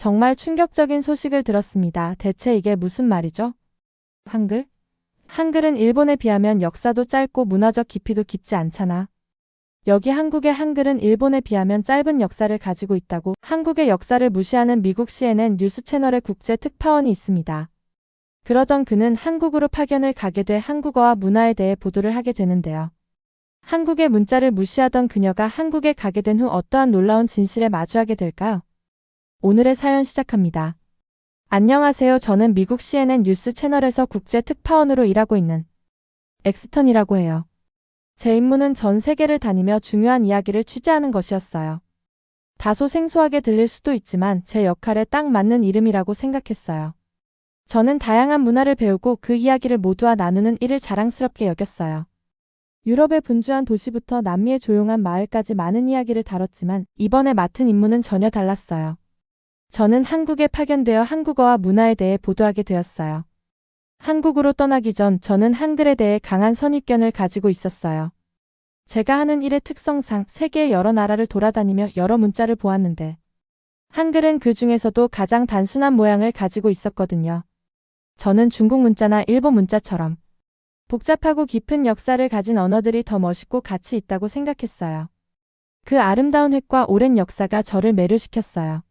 정말 충격적인 소식을 들었습니다. 대체 이게 무슨 말이죠? 한글? 한글은 일본에 비하면 역사도 짧고 문화적 깊이도 깊지 않잖아. 여기 한국의 한글은 일본에 비하면 짧은 역사를 가지고 있다고 한국의 역사를 무시하는 미국 CNN 뉴스 채널의 국제 특파원이 있습니다. 그러던 그는 한국으로 파견을 가게 돼 한국어와 문화에 대해 보도를 하게 되는데요. 한국의 문자를 무시하던 그녀가 한국에 가게 된 후 어떠한 놀라운 진실에 마주하게 될까요? 오늘의 사연 시작합니다. 안녕하세요. 저는 미국 CNN 뉴스 채널에서 국제 특파원으로 일하고 있는 엑스턴이라고 해요. 제 임무는 전 세계를 다니며 중요한 이야기를 취재하는 것이었어요. 다소 생소하게 들릴 수도 있지만 제 역할에 딱 맞는 이름이라고 생각했어요. 저는 다양한 문화를 배우고 그 이야기를 모두와 나누는 일을 자랑스럽게 여겼어요. 유럽의 분주한 도시부터 남미의 조용한 마을까지 많은 이야기를 다뤘지만 이번에 맡은 임무는 전혀 달랐어요. 저는 한국에 파견되어 한국어와 문화에 대해 보도하게 되었어요. 한국으로 떠나기 전 저는 한글에 대해 강한 선입견을 가지고 있었어요. 제가 하는 일의 특성상 세계의 여러 나라를 돌아다니며 여러 문자를 보았는데 한글은 그 중에서도 가장 단순한 모양을 가지고 있었거든요. 저는 중국 문자나 일본 문자처럼 복잡하고 깊은 역사를 가진 언어들이 더 멋있고 가치 있다고 생각했어요. 그 아름다운 획과 오랜 역사가 저를 매료시켰어요.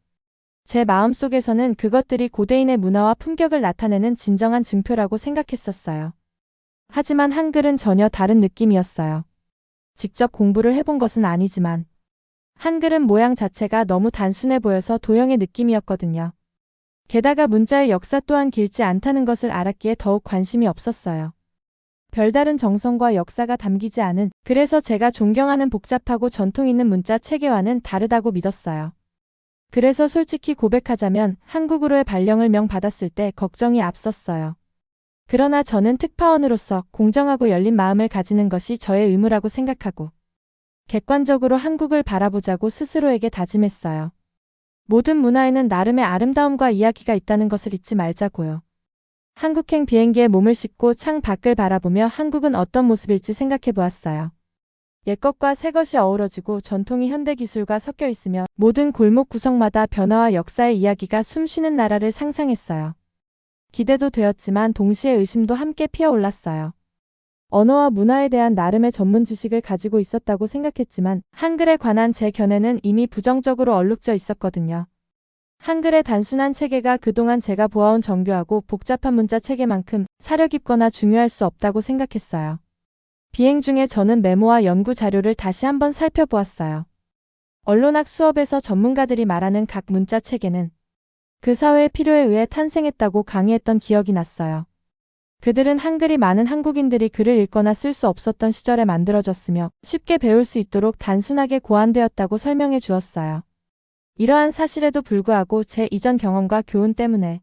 제 마음속에서는 그것들이 고대인의 문화와 품격을 나타내는 진정한 증표라고 생각했었어요. 하지만 한글은 전혀 다른 느낌이었어요. 직접 공부를 해본 것은 아니지만 한글은 모양 자체가 너무 단순해 보여서 도형의 느낌이었거든요. 게다가 문자의 역사 또한 길지 않다는 것을 알았기에 더욱 관심이 없었어요. 별다른 정성과 역사가 담기지 않은 그래서 제가 존경하는 복잡하고 전통 있는 문자 체계와는 다르다고 믿었어요. 그래서 솔직히 고백하자면 한국으로의 발령을 명 받았을 때 걱정이 앞섰어요. 그러나 저는 특파원으로서 공정하고 열린 마음을 가지는 것이 저의 의무라고 생각하고 객관적으로 한국을 바라보자고 스스로에게 다짐했어요. 모든 문화에는 나름의 아름다움과 이야기가 있다는 것을 잊지 말자고요. 한국행 비행기에 몸을 싣고 창 밖을 바라보며 한국은 어떤 모습일지 생각해 보았어요. 옛것과 새것이 어우러지고 전통이 현대 기술과 섞여 있으며 모든 골목 구석마다 변화와 역사의 이야기가 숨쉬는 나라를 상상했어요. 기대도 되었지만 동시에 의심도 함께 피어올랐어요. 언어와 문화에 대한 나름의 전문 지식을 가지고 있었다고 생각했지만 한글에 관한 제 견해는 이미 부정적으로 얼룩져 있었거든요. 한글의 단순한 체계가 그동안 제가 보아온 정교하고 복잡한 문자 체계만큼 사려 깊거나 중요할 수 없다고 생각했어요. 비행 중에 저는 메모와 연구 자료를 다시 한번 살펴보았어요. 언론학 수업에서 전문가들이 말하는 각 문자 체계는 그 사회의 필요에 의해 탄생했다고 강의했던 기억이 났어요. 그들은 한글이 많은 한국인들이 글을 읽거나 쓸 수 없었던 시절에 만들어졌으며 쉽게 배울 수 있도록 단순하게 고안되었다고 설명해 주었어요. 이러한 사실에도 불구하고 제 이전 경험과 교훈 때문에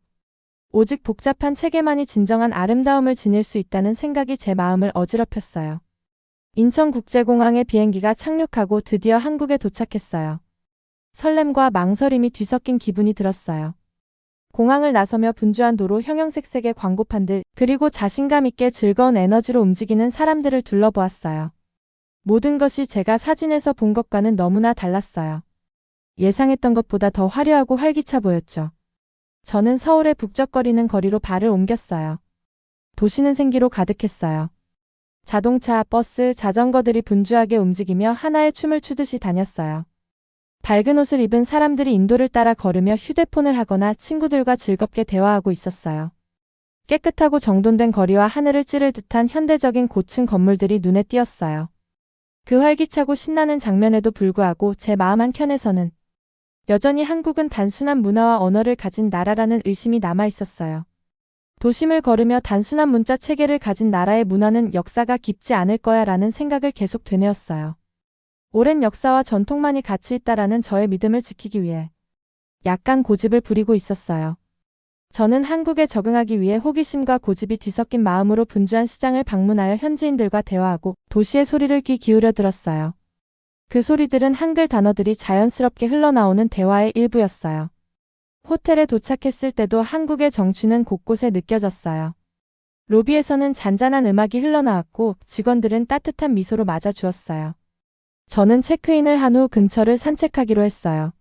오직 복잡한 체계만이 진정한 아름다움을 지닐 수 있다는 생각이 제 마음을 어지럽혔어요. 인천국제공항에 비행기가 착륙하고 드디어 한국에 도착했어요. 설렘과 망설임이 뒤섞인 기분이 들었어요. 공항을 나서며 분주한 도로 형형색색의 광고판들, 그리고 자신감 있게 즐거운 에너지로 움직이는 사람들을 둘러보았어요. 모든 것이 제가 사진에서 본 것과는 너무나 달랐어요. 예상했던 것보다 더 화려하고 활기차 보였죠. 저는 서울의 북적거리는 거리로 발을 옮겼어요. 도시는 생기로 가득했어요. 자동차, 버스, 자전거들이 분주하게 움직이며 하나의 춤을 추듯이 다녔어요. 밝은 옷을 입은 사람들이 인도를 따라 걸으며 휴대폰을 하거나 친구들과 즐겁게 대화하고 있었어요. 깨끗하고 정돈된 거리와 하늘을 찌를 듯한 현대적인 고층 건물들이 눈에 띄었어요. 그 활기차고 신나는 장면에도 불구하고 제 마음 한켠에서는 여전히 한국은 단순한 문화와 언어를 가진 나라라는 의심이 남아 있었어요. 도심을 걸으며 단순한 문자 체계를 가진 나라의 문화는 역사가 깊지 않을 거야 라는 생각을 계속 되뇌었어요. 오랜 역사와 전통만이 가치 있다라는 저의 믿음을 지키기 위해 약간 고집을 부리고 있었어요. 저는 한국에 적응하기 위해 호기심과 고집이 뒤섞인 마음으로 분주한 시장을 방문하여 현지인들과 대화하고 도시의 소리를 귀 기울여 들었어요. 그 소리들은 한글 단어들이 자연스럽게 흘러나오는 대화의 일부였어요. 호텔에 도착했을 때도 한국의 정취는 곳곳에 느껴졌어요. 로비에서는 잔잔한 음악이 흘러나왔고 직원들은 따뜻한 미소로 맞아주었어요. 저는 체크인을 한 후 근처를 산책하기로 했어요.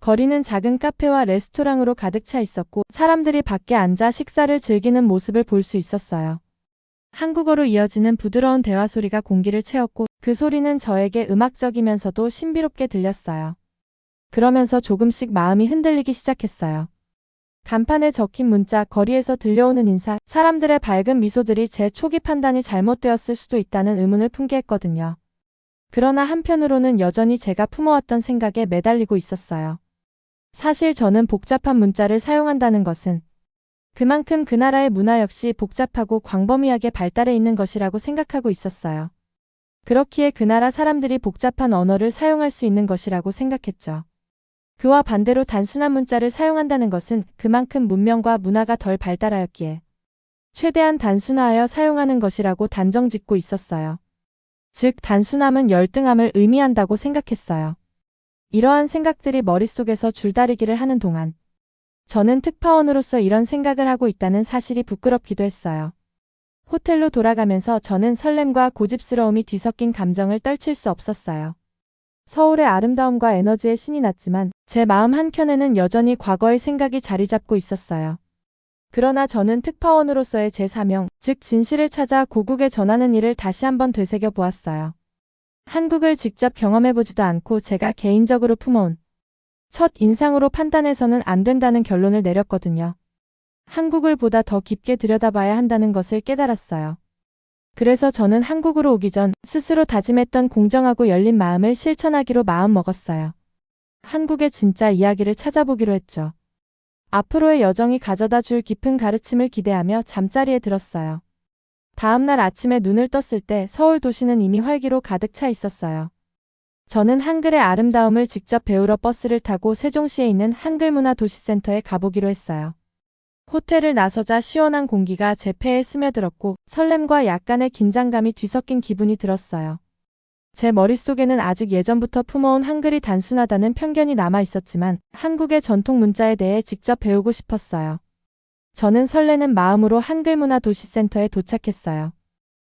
거리는 작은 카페와 레스토랑으로 가득 차 있었고 사람들이 밖에 앉아 식사를 즐기는 모습을 볼 수 있었어요. 한국어로 이어지는 부드러운 대화 소리가 공기를 채웠고 그 소리는 저에게 음악적이면서도 신비롭게 들렸어요. 그러면서 조금씩 마음이 흔들리기 시작했어요. 간판에 적힌 문자, 거리에서 들려오는 인사, 사람들의 밝은 미소들이 제 초기 판단이 잘못되었을 수도 있다는 의문을 품게 했거든요. 그러나 한편으로는 여전히 제가 품어왔던 생각에 매달리고 있었어요. 사실 저는 복잡한 문자를 사용한다는 것은 그만큼 그 나라의 문화 역시 복잡하고 광범위하게 발달해 있는 것이라고 생각하고 있었어요. 그렇기에 그 나라 사람들이 복잡한 언어를 사용할 수 있는 것이라고 생각했죠. 그와 반대로 단순한 문자를 사용한다는 것은 그만큼 문명과 문화가 덜 발달하였기에 최대한 단순화하여 사용하는 것이라고 단정 짓고 있었어요. 즉, 단순함은 열등함을 의미한다고 생각했어요. 이러한 생각들이 머릿속에서 줄다리기를 하는 동안 저는 특파원으로서 이런 생각을 하고 있다는 사실이 부끄럽기도 했어요. 호텔로 돌아가면서 저는 설렘과 고집스러움이 뒤섞인 감정을 떨칠 수 없었어요. 서울의 아름다움과 에너지에 신이 났지만 제 마음 한켠에는 여전히 과거의 생각이 자리 잡고 있었어요. 그러나 저는 특파원으로서의 제 사명, 즉 진실을 찾아 고국에 전하는 일을 다시 한번 되새겨 보았어요. 한국을 직접 경험해보지도 않고 제가 개인적으로 품어온 첫 인상으로 판단해서는 안 된다는 결론을 내렸거든요. 한국을 보다 더 깊게 들여다봐야 한다는 것을 깨달았어요. 그래서 저는 한국으로 오기 전 스스로 다짐했던 공정하고 열린 마음을 실천하기로 마음먹었어요. 한국의 진짜 이야기를 찾아보기로 했죠. 앞으로의 여정이 가져다 줄 깊은 가르침을 기대하며 잠자리에 들었어요. 다음날 아침에 눈을 떴을 때 서울 도시는 이미 활기로 가득 차 있었어요. 저는 한글의 아름다움을 직접 배우러 버스를 타고 세종시에 있는 한글문화도시센터에 가보기로 했어요. 호텔을 나서자 시원한 공기가 제 폐에 스며들었고 설렘과 약간의 긴장감이 뒤섞인 기분이 들었어요. 제 머릿속에는 아직 예전부터 품어온 한글이 단순하다는 편견이 남아 있었지만 한국의 전통 문자에 대해 직접 배우고 싶었어요. 저는 설레는 마음으로 한글문화도시센터에 도착했어요.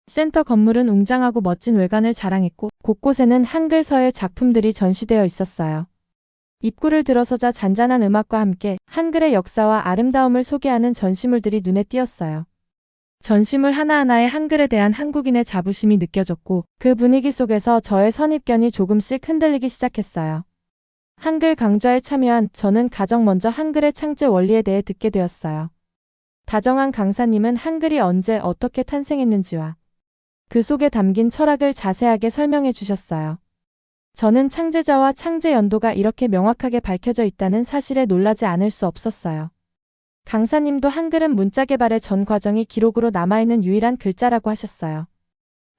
센터 건물은 웅장하고 멋진 외관을 자랑했고 곳곳에는 한글서의 작품들이 전시되어 있었어요. 입구를 들어서자 잔잔한 음악과 함께 한글의 역사와 아름다움을 소개하는 전시물들이 눈에 띄었어요. 전시물 하나하나에 한글에 대한 한국인의 자부심이 느껴졌고 그 분위기 속에서 저의 선입견이 조금씩 흔들리기 시작했어요. 한글 강좌에 참여한 저는 가장 먼저 한글의 창제 원리에 대해 듣게 되었어요. 다정한 강사님은 한글이 언제 어떻게 탄생했는지와 그 속에 담긴 철학을 자세하게 설명해 주셨어요. 저는 창제자와 창제 연도가 이렇게 명확하게 밝혀져 있다는 사실에 놀라지 않을 수 없었어요. 강사님도 한글은 문자 개발의 전 과정이 기록으로 남아있는 유일한 글자라고 하셨어요.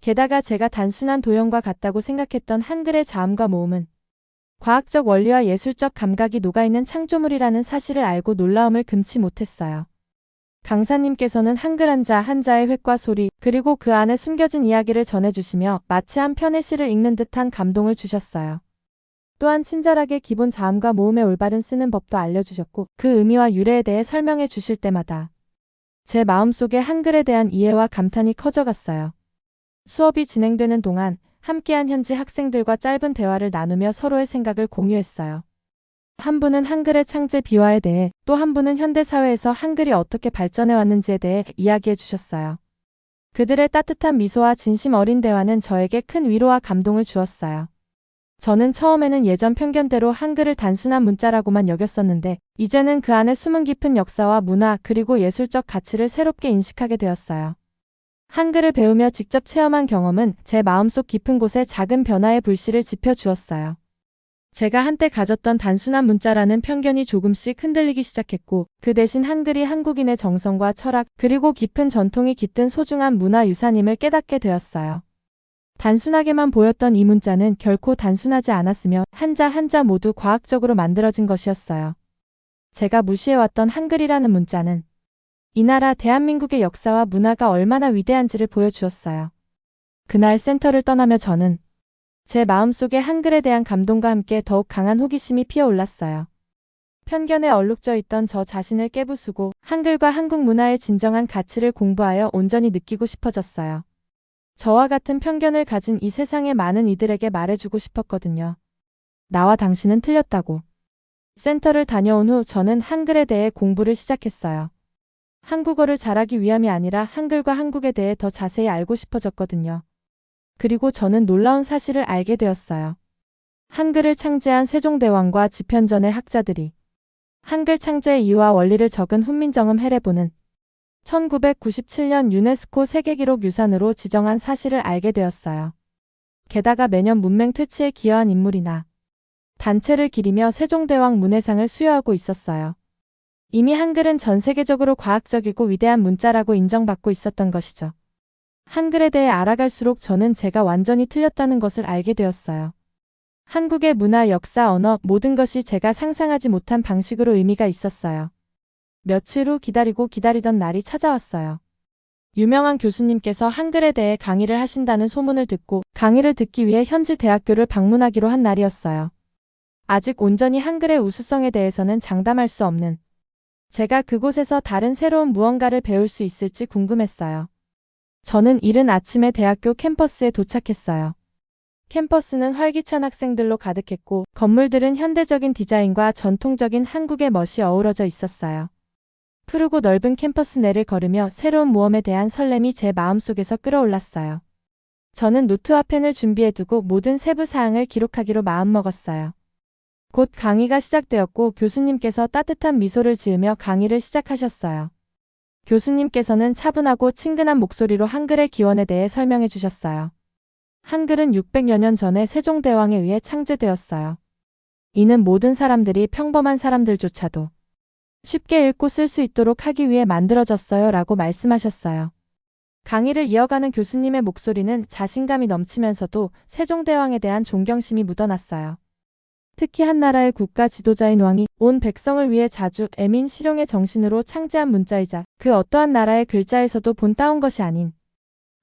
게다가 제가 단순한 도형과 같다고 생각했던 한글의 자음과 모음은 과학적 원리와 예술적 감각이 녹아있는 창조물이라는 사실을 알고 놀라움을 금치 못했어요. 강사님께서는 한글 한자 한자의 획과 소리 그리고 그 안에 숨겨진 이야기를 전해주시며 마치 한 편의 시를 읽는 듯한 감동을 주셨어요. 또한 친절하게 기본 자음과 모음의 올바른 쓰는 법도 알려주셨고 그 의미와 유래에 대해 설명해 주실 때마다 제 마음속에 한글에 대한 이해와 감탄이 커져갔어요. 수업이 진행되는 동안 함께한 현지 학생들과 짧은 대화를 나누며 서로의 생각을 공유했어요. 한 분은 한글의 창제 비화에 대해 또 한 분은 현대 사회에서 한글이 어떻게 발전해 왔는지에 대해 이야기해 주셨어요. 그들의 따뜻한 미소와 진심 어린 대화는 저에게 큰 위로와 감동을 주었어요. 저는 처음에는 예전 편견대로 한글을 단순한 문자라고만 여겼었는데 이제는 그 안에 숨은 깊은 역사와 문화 그리고 예술적 가치를 새롭게 인식하게 되었어요. 한글을 배우며 직접 체험한 경험은 제 마음속 깊은 곳에 작은 변화의 불씨를 지펴 주었어요. 제가 한때 가졌던 단순한 문자라는 편견이 조금씩 흔들리기 시작했고 그 대신 한글이 한국인의 정성과 철학 그리고 깊은 전통이 깃든 소중한 문화유산임을 깨닫게 되었어요. 단순하게만 보였던 이 문자는 결코 단순하지 않았으며 한자 한자 모두 과학적으로 만들어진 것이었어요. 제가 무시해왔던 한글이라는 문자는 이 나라 대한민국의 역사와 문화가 얼마나 위대한지를 보여주었어요. 그날 센터를 떠나며 저는 제 마음속에 한글에 대한 감동과 함께 더욱 강한 호기심이 피어올랐어요. 편견에 얼룩져 있던 저 자신을 깨부수고 한글과 한국 문화의 진정한 가치를 공부하여 온전히 느끼고 싶어졌어요. 저와 같은 편견을 가진 이 세상의 많은 이들에게 말해주고 싶었거든요. 나와 당신은 틀렸다고. 센터를 다녀온 후 저는 한글에 대해 공부를 시작했어요. 한국어를 잘하기 위함이 아니라 한글과 한국에 대해 더 자세히 알고 싶어졌거든요. 그리고 저는 놀라운 사실을 알게 되었어요. 한글을 창제한 세종대왕과 집현전의 학자들이 한글 창제의 이유와 원리를 적은 훈민정음 해례보는 1997년 유네스코 세계기록 유산으로 지정한 사실을 알게 되었어요. 게다가 매년 문맹 퇴치에 기여한 인물이나 단체를 기리며 세종대왕 문해상을 수여하고 있었어요. 이미 한글은 전 세계적으로 과학적이고 위대한 문자라고 인정받고 있었던 것이죠. 한글에 대해 알아갈수록 저는 제가 완전히 틀렸다는 것을 알게 되었어요. 한국의 문화, 역사, 언어, 모든 것이 제가 상상하지 못한 방식으로 의미가 있었어요. 며칠 후 기다리고 기다리던 날이 찾아왔어요. 유명한 교수님께서 한글에 대해 강의를 하신다는 소문을 듣고 강의를 듣기 위해 현지 대학교를 방문하기로 한 날이었어요. 아직 온전히 한글의 우수성에 대해서는 장담할 수 없는 제가 그곳에서 다른 새로운 무언가를 배울 수 있을지 궁금했어요. 저는 이른 아침에 대학교 캠퍼스에 도착했어요. 캠퍼스는 활기찬 학생들로 가득했고 건물들은 현대적인 디자인과 전통적인 한국의 멋이 어우러져 있었어요. 푸르고 넓은 캠퍼스 내를 걸으며 새로운 모험에 대한 설렘이 제 마음속에서 끌어올랐어요. 저는 노트와 펜을 준비해두고 모든 세부 사항을 기록하기로 마음먹었어요. 곧 강의가 시작되었고 교수님께서 따뜻한 미소를 지으며 강의를 시작하셨어요. 교수님께서는 차분하고 친근한 목소리로 한글의 기원에 대해 설명해 주셨어요. 한글은 600여 년 전에 세종대왕에 의해 창제되었어요. 이는 모든 사람들이 평범한 사람들조차도 쉽게 읽고 쓸 수 있도록 하기 위해 만들어졌어요 라고 말씀하셨어요. 강의를 이어가는 교수님의 목소리는 자신감이 넘치면서도 세종대왕에 대한 존경심이 묻어났어요. 특히 한 나라의 국가 지도자인 왕이 온 백성을 위해 자주 애민 실용의 정신으로 창제한 문자이자 그 어떠한 나라의 글자에서도 본 따온 것이 아닌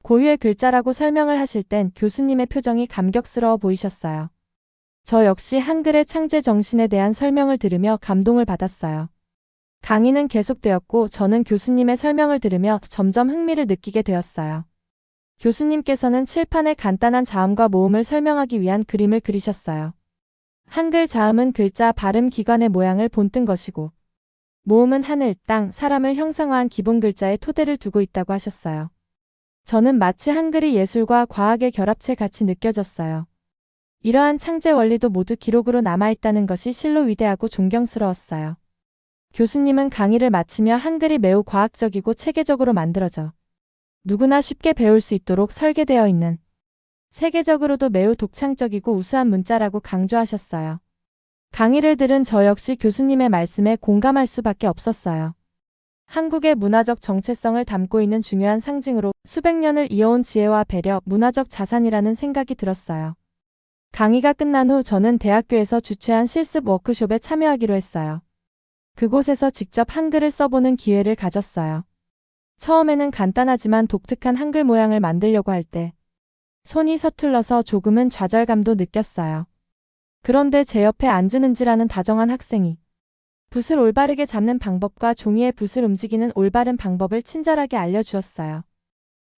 고유의 글자라고 설명을 하실 땐 교수님의 표정이 감격스러워 보이셨어요. 저 역시 한글의 창제 정신에 대한 설명을 들으며 감동을 받았어요. 강의는 계속되었고 저는 교수님의 설명을 들으며 점점 흥미를 느끼게 되었어요. 교수님께서는 칠판에 간단한 자음과 모음을 설명하기 위한 그림을 그리셨어요. 한글 자음은 글자 발음 기관의 모양을 본뜬 것이고 모음은 하늘, 땅, 사람을 형상화한 기본 글자의 토대를 두고 있다고 하셨어요. 저는 마치 한글이 예술과 과학의 결합체 같이 느껴졌어요. 이러한 창제 원리도 모두 기록으로 남아있다는 것이 실로 위대하고 존경스러웠어요. 교수님은 강의를 마치며 한글이 매우 과학적이고 체계적으로 만들어져 누구나 쉽게 배울 수 있도록 설계되어 있는 세계적으로도 매우 독창적이고 우수한 문자라고 강조하셨어요. 강의를 들은 저 역시 교수님의 말씀에 공감할 수밖에 없었어요. 한국의 문화적 정체성을 담고 있는 중요한 상징으로 수백 년을 이어온 지혜와 배려, 문화적 자산이라는 생각이 들었어요. 강의가 끝난 후 저는 대학교에서 주최한 실습 워크숍에 참여하기로 했어요. 그곳에서 직접 한글을 써보는 기회를 가졌어요. 처음에는 간단하지만 독특한 한글 모양을 만들려고 할 때 손이 서툴러서 조금은 좌절감도 느꼈어요. 그런데 제 옆에 앉은 은지라는 다정한 학생이 붓을 올바르게 잡는 방법과 종이에 붓을 움직이는 올바른 방법을 친절하게 알려주었어요.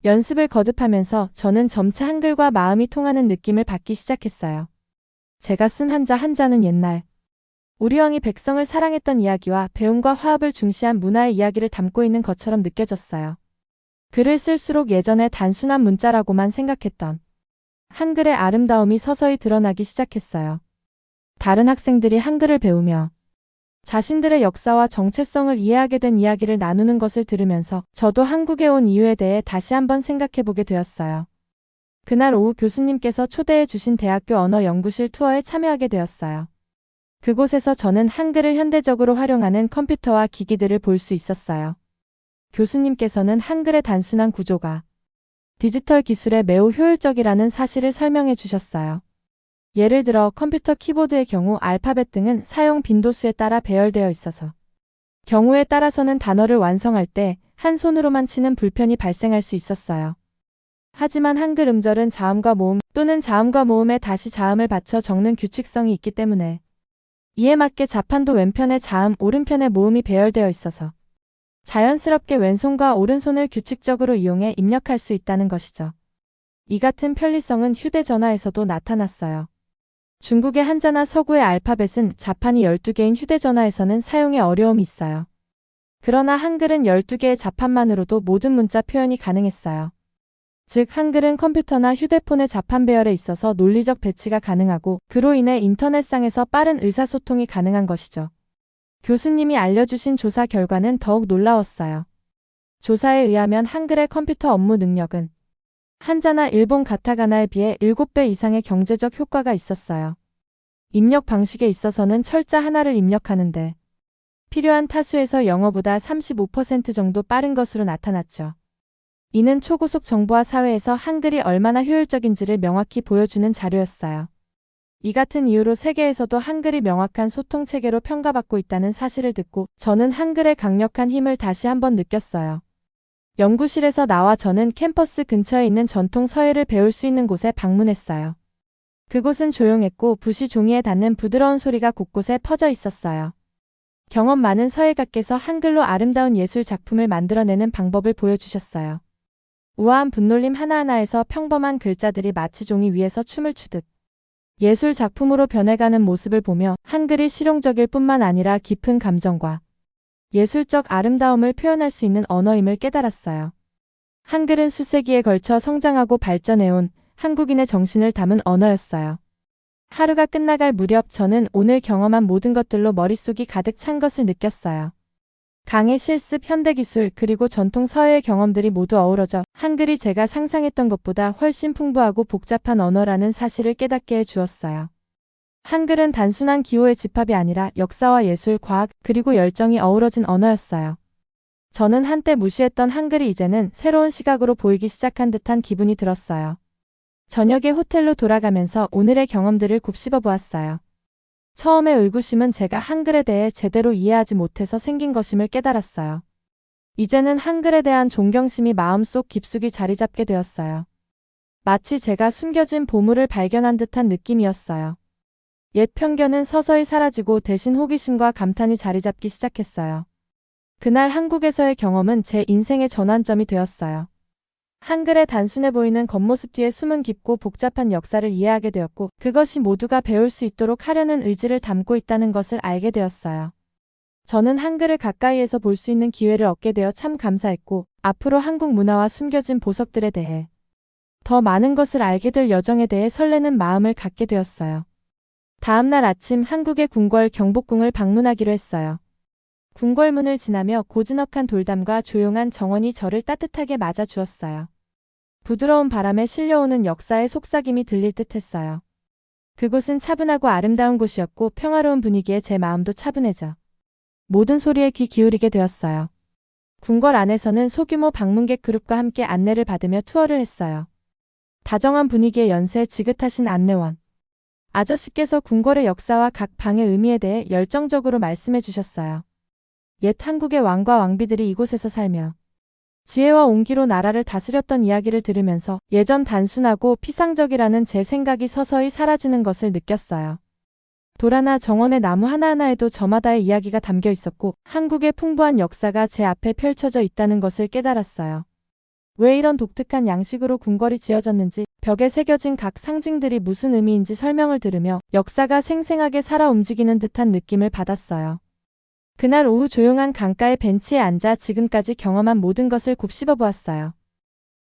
연습을 거듭하면서 저는 점차 한글과 마음이 통하는 느낌을 받기 시작했어요. 제가 쓴 한자 한자는 옛날 우리 왕이 백성을 사랑했던 이야기와 배움과 화합을 중시한 문화의 이야기를 담고 있는 것처럼 느껴졌어요. 글을 쓸수록 예전에 단순한 문자라고만 생각했던 한글의 아름다움이 서서히 드러나기 시작했어요. 다른 학생들이 한글을 배우며 자신들의 역사와 정체성을 이해하게 된 이야기를 나누는 것을 들으면서 저도 한국에 온 이유에 대해 다시 한번 생각해 보게 되었어요. 그날 오후 교수님께서 초대해 주신 대학교 언어 연구실 투어에 참여하게 되었어요. 그곳에서 저는 한글을 현대적으로 활용하는 컴퓨터와 기기들을 볼 수 있었어요. 교수님께서는 한글의 단순한 구조가 디지털 기술에 매우 효율적이라는 사실을 설명해 주셨어요. 예를 들어 컴퓨터 키보드의 경우 알파벳 등은 사용 빈도수에 따라 배열되어 있어서 경우에 따라서는 단어를 완성할 때 한 손으로만 치는 불편이 발생할 수 있었어요. 하지만 한글 음절은 자음과 모음 또는 자음과 모음에 다시 자음을 받쳐 적는 규칙성이 있기 때문에 이에 맞게 자판도 왼편에 자음, 오른편에 모음이 배열되어 있어서 자연스럽게 왼손과 오른손을 규칙적으로 이용해 입력할 수 있다는 것이죠. 이 같은 편리성은 휴대전화에서도 나타났어요. 중국의 한자나 서구의 알파벳은 자판이 12개인 휴대전화에서는 사용에 어려움이 있어요. 그러나 한글은 12개의 자판만으로도 모든 문자 표현이 가능했어요. 즉, 한글은 컴퓨터나 휴대폰의 자판 배열에 있어서 논리적 배치가 가능하고 그로 인해 인터넷상에서 빠른 의사소통이 가능한 것이죠. 교수님이 알려주신 조사 결과는 더욱 놀라웠어요. 조사에 의하면 한글의 컴퓨터 업무 능력은 한자나 일본 가타가나에 비해 7배 이상의 경제적 효과가 있었어요. 입력 방식에 있어서는 철자 하나를 입력하는데 필요한 타수에서 영어보다 35% 정도 빠른 것으로 나타났죠. 이는 초고속 정보화 사회에서 한글이 얼마나 효율적인지를 명확히 보여주는 자료였어요. 이 같은 이유로 세계에서도 한글이 명확한 소통 체계로 평가받고 있다는 사실을 듣고 저는 한글의 강력한 힘을 다시 한번 느꼈어요. 연구실에서 나와 저는 캠퍼스 근처에 있는 전통 서예를 배울 수 있는 곳에 방문했어요. 그곳은 조용했고 붓이 종이에 닿는 부드러운 소리가 곳곳에 퍼져 있었어요. 경험 많은 서예가께서 한글로 아름다운 예술 작품을 만들어내는 방법을 보여주셨어요. 우아한 붓놀림 하나하나에서 평범한 글자들이 마치 종이 위에서 춤을 추듯 예술 작품으로 변해가는 모습을 보며 한글이 실용적일 뿐만 아니라 깊은 감정과 예술적 아름다움을 표현할 수 있는 언어임을 깨달았어요. 한글은 수세기에 걸쳐 성장하고 발전해온 한국인의 정신을 담은 언어였어요. 하루가 끝나갈 무렵 저는 오늘 경험한 모든 것들로 머릿속이 가득 찬 것을 느꼈어요. 강의 실습, 현대기술, 그리고 전통 서예의 경험들이 모두 어우러져 한글이 제가 상상했던 것보다 훨씬 풍부하고 복잡한 언어라는 사실을 깨닫게 해주었어요. 한글은 단순한 기호의 집합이 아니라 역사와 예술, 과학, 그리고 열정이 어우러진 언어였어요. 저는 한때 무시했던 한글이 이제는 새로운 시각으로 보이기 시작한 듯한 기분이 들었어요. 저녁에 호텔로 돌아가면서 오늘의 경험들을 곱씹어 보았어요. 처음에 의구심은 제가 한글에 대해 제대로 이해하지 못해서 생긴 것임을 깨달았어요. 이제는 한글에 대한 존경심이 마음속 깊숙이 자리 잡게 되었어요. 마치 제가 숨겨진 보물을 발견한 듯한 느낌이었어요. 옛 편견은 서서히 사라지고 대신 호기심과 감탄이 자리 잡기 시작했어요. 그날 한국에서의 경험은 제 인생의 전환점이 되었어요. 한글의 단순해 보이는 겉모습 뒤에 숨은 깊고 복잡한 역사를 이해하게 되었고 그것이 모두가 배울 수 있도록 하려는 의지를 담고 있다는 것을 알게 되었어요. 저는 한글을 가까이에서 볼 수 있는 기회를 얻게 되어 참 감사했고 앞으로 한국 문화와 숨겨진 보석들에 대해 더 많은 것을 알게 될 여정에 대해 설레는 마음을 갖게 되었어요. 다음 날 아침 한국의 궁궐 경복궁을 방문하기로 했어요. 궁궐문을 지나며 고즈넉한 돌담과 조용한 정원이 저를 따뜻하게 맞아 주었어요. 부드러운 바람에 실려오는 역사의 속삭임이 들릴 듯 했어요. 그곳은 차분하고 아름다운 곳이었고 평화로운 분위기에 제 마음도 차분해져. 모든 소리에 귀 기울이게 되었어요. 궁궐 안에서는 소규모 방문객 그룹과 함께 안내를 받으며 투어를 했어요. 다정한 분위기의 연세 지긋하신 안내원. 아저씨께서 궁궐의 역사와 각 방의 의미에 대해 열정적으로 말씀해 주셨어요. 옛 한국의 왕과 왕비들이 이곳에서 살며 지혜와 온기로 나라를 다스렸던 이야기를 들으면서 예전 단순하고 피상적이라는 제 생각이 서서히 사라지는 것을 느꼈어요. 도라나 정원의 나무 하나하나에도 저마다의 이야기가 담겨 있었고 한국의 풍부한 역사가 제 앞에 펼쳐져 있다는 것을 깨달았어요. 왜 이런 독특한 양식으로 궁궐이 지어졌는지 벽에 새겨진 각 상징들이 무슨 의미인지 설명을 들으며 역사가 생생하게 살아 움직이는 듯한 느낌을 받았어요. 그날 오후 조용한 강가의 벤치에 앉아 지금까지 경험한 모든 것을 곱씹어 보았어요.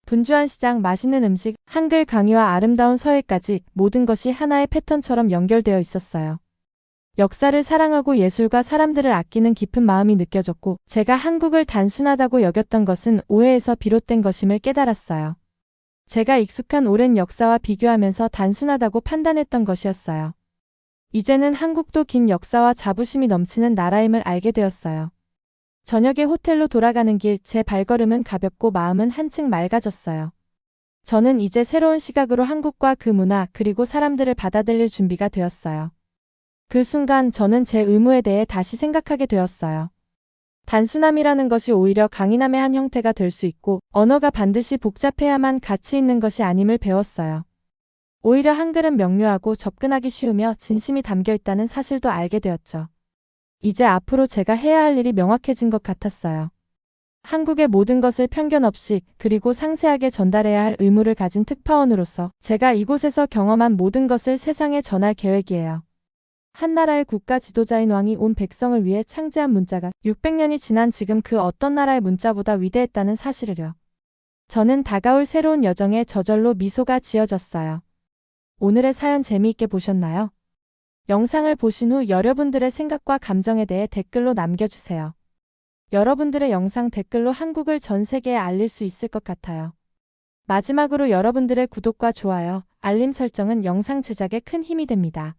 분주한 시장, 맛있는 음식, 한글 강의와 아름다운 서예까지 모든 것이 하나의 패턴처럼 연결되어 있었어요. 역사를 사랑하고 예술과 사람들을 아끼는 깊은 마음이 느껴졌고 제가 한국을 단순하다고 여겼던 것은 오해에서 비롯된 것임을 깨달았어요. 제가 익숙한 오랜 역사와 비교하면서 단순하다고 판단했던 것이었어요. 이제는 한국도 긴 역사와 자부심이 넘치는 나라임을 알게 되었어요. 저녁에 호텔로 돌아가는 길 제 발걸음은 가볍고 마음은 한층 맑아졌어요. 저는 이제 새로운 시각으로 한국과 그 문화 그리고 사람들을 받아들일 준비가 되었어요. 그 순간 저는 제 의무에 대해 다시 생각하게 되었어요. 단순함이라는 것이 오히려 강인함의 한 형태가 될 수 있고 언어가 반드시 복잡해야만 가치 있는 것이 아님을 배웠어요. 오히려 한글은 명료하고 접근하기 쉬우며 진심이 담겨 있다는 사실도 알게 되었죠. 이제 앞으로 제가 해야 할 일이 명확해진 것 같았어요. 한국의 모든 것을 편견 없이 그리고 상세하게 전달해야 할 의무를 가진 특파원으로서 제가 이곳에서 경험한 모든 것을 세상에 전할 계획이에요. 한 나라의 국가 지도자인 왕이 온 백성을 위해 창제한 문자가 600년이 지난 지금 그 어떤 나라의 문자보다 위대했다는 사실을요. 저는 다가올 새로운 여정에 저절로 미소가 지어졌어요. 오늘의 사연 재미있게 보셨나요? 영상을 보신 후 여러분들의 생각과 감정에 대해 댓글로 남겨주세요. 여러분들의 영상 댓글로 한국을 전 세계에 알릴 수 있을 것 같아요. 마지막으로 여러분들의 구독과 좋아요, 알림 설정은 영상 제작에 큰 힘이 됩니다.